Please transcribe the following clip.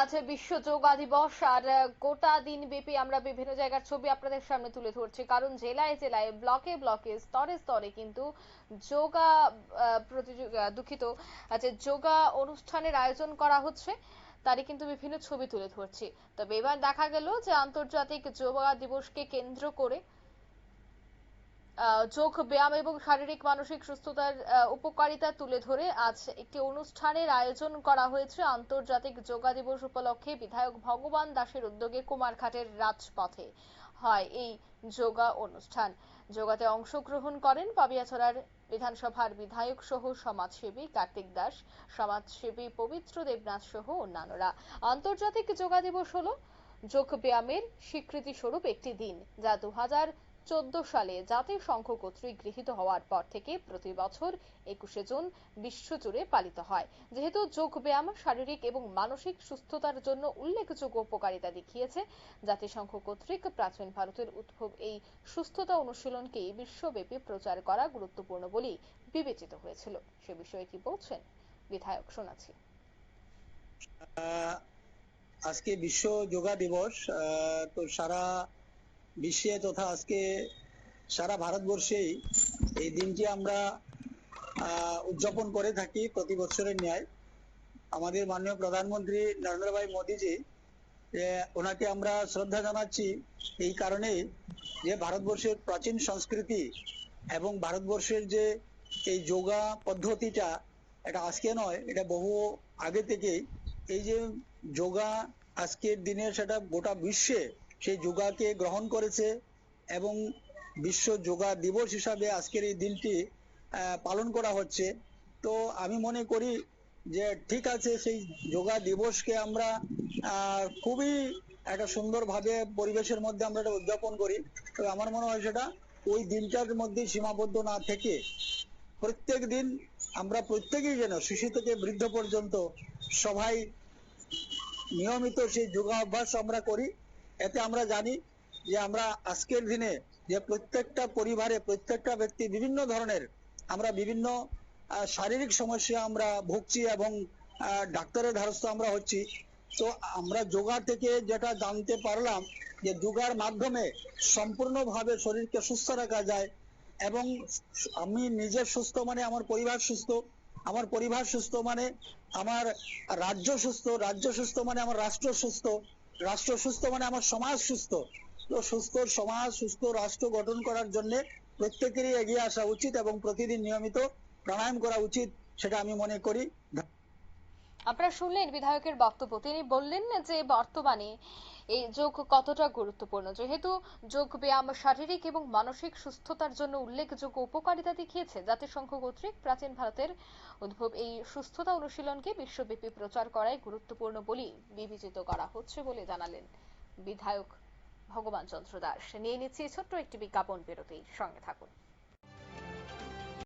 আজ বিশ্ব যোগা দিবস আর গোটা দিন ব্যাপী আমরা বিভিন্ন জায়গার ছবি আপনাদের সামনে তুলে ধরছি। কারণ জেলায় জেলায়, ব্লকে ব্লকে, স্তরে স্তরে কিন্তু যোগা প্রতিযোগিতা দুঃখিত আচ্ছা যোগা অনুষ্ঠানের আয়োজন করা হচ্ছে, তারই কিন্তু বিভিন্ন ছবি তুলে ধরছি। তবে এবার দেখা গেল যে আন্তর্জাতিক যোগা দিবসকে কেন্দ্র করে যোগ ব্যায়াম এবং শারীরিক মানসিক সুস্থতার উপকারিতা তুলে ধরে আজ একটি অনুষ্ঠানের আয়োজন করা হয়েছে। আন্তর্জাতিক যোগা দিবস উপলক্ষে বিধায়ক ভগবান দাসের উদ্যোগে কুমারঘাটের রাজপথে হয় এই যোগা অনুষ্ঠান। যোগাতে অংশগ্রহণ করেন পাবিয়াছড়ার বিধানসভার বিধায়ক সহ সমাজসেবী কার্তিক দাস, সমাজসেবী পবিত্র দেবনাথ সহ অন্যান্যরা। আন্তর্জাতিক যোগা দিবস হলো যোগ ব্যায়ামের স্বীকৃতি স্বরূপ একটি দিন, যা দু হাজার চোদ্দ সালে জাতিসংঘ কর্তৃক গৃহীত হওয়ার পর থেকে প্রতি বছর একুশে জুন বিশ্বজুড়ে পালিত হয়। যেহেতু যোগ ব্যায়াম শারীরিক এবং মানসিক সুস্থতার জন্য উল্লেখযোগ্য উপকারিতা দেখিয়েছে, জাতিসংঘ কর্তৃক প্রাচীন ভারতের উদ্ভব এই সুস্থতা অনুশীলনকে বিশ্বব্যাপী প্রচার করা গুরুত্বপূর্ণ বলেই বিবেচিত হয়েছিল। সে বিষয়ে কি বলছেন? বিধায়ক শোনাচ্ছি। আজকে বিশ্ব যোগা দিবস তো সারা বিশ্বে তথা আজকে সারা ভারতবর্ষেই এই দিনটি আমরা উদযাপন করে থাকি প্রতি বছরের ন্যায়। আমাদের মাননীয় প্রধানমন্ত্রী নরেন্দ্র ভাই মোদীজি ওনাকে আমরা শ্রদ্ধা জানাচ্ছি এই কারণেই যে ভারতবর্ষের প্রাচীন সংস্কৃতি এবং ভারতবর্ষের যে এই যোগা পদ্ধতিটা, এটা আজকে নয়, এটা বহু আগে থেকেই এই যে যোগা আজকের দিনে সেটা গোটা বিশ্বে সেই যোগাকে গ্রহণ করেছে এবং বিশ্ব যোগা দিবস হিসাবে আজকের এই দিনটি পালন করা হচ্ছে। তো আমি মনে করি যে ঠিক আছে, সেই যোগা দিবসকে আমরা খুবই একটা সুন্দরভাবে পরিবেশের মধ্যে আমরা এটা উদযাপন করি। তবে আমার মনে হয় সেটা ওই দিনটার মধ্যে সীমাবদ্ধ না থেকে প্রত্যেক দিন আমরা প্রত্যেকেই যেন শিশু থেকে বৃদ্ধ পর্যন্ত সবাই নিয়মিত সেই যোগাভ্যাস আমরা করি। এতে আমরা জানি যে আমরা আজকের দিনে যে প্রত্যেকটা পরিবারে প্রত্যেকটা ব্যক্তি বিভিন্ন ধরনের আমরা বিভিন্ন শারীরিক সমস্যা আমরা ভুগছি এবং ডাক্তারের ধারস্থ আমরা হচ্ছি। তো আমরা যোগা থেকে যেটা জানতে পারলাম যে যোগার মাধ্যমে সম্পূর্ণভাবে শরীরকে সুস্থ রাখা যায় এবং আমি নিজে সুস্থ মানে আমার পরিবার সুস্থ, আমার পরিবার সুস্থ মানে আমার রাজ্য সুস্থ রাজ্য সুস্থ মানে আমার রাষ্ট্র সুস্থ। রাষ্ট্র সুস্থ মানে আমার সমাজ সুস্থ। তো সুস্থ সমাজ, সুস্থ রাষ্ট্র গঠন করার জন্য প্রত্যেকেরই এগিয়ে আসা উচিত এবং প্রতিদিন নিয়মিত প্রাণায়াম করা উচিত, সেটা আমি মনে করি। আপনারা শুনলেন বিধায়কের বক্তব্য। তিনি বললেন যে, বর্তমানে এই যোগ কতটা গুরুত্বপূর্ণ? যেহেতু যোগ ব্যায়াম শারীরিক এবং মানসিক সুস্থতার জন্য উল্লেখযোগ্য উপকারিতা দেখিয়েছে, জাতিসংঘ কর্তৃক প্রাচীন ভারতের উদ্ভব এই সুস্থতা অনুশীলনকে বিশ্বব্যাপী প্রচার করাই গুরুত্বপূর্ণ বলেই বিবেচিত করা হচ্ছে বলে জানালেন বিধায়ক ভগবান চন্দ্র দাস। নিয়ে নিচ্ছি ছোট্ট একটি বিজ্ঞাপন বিরতির সঙ্গে থাকুন।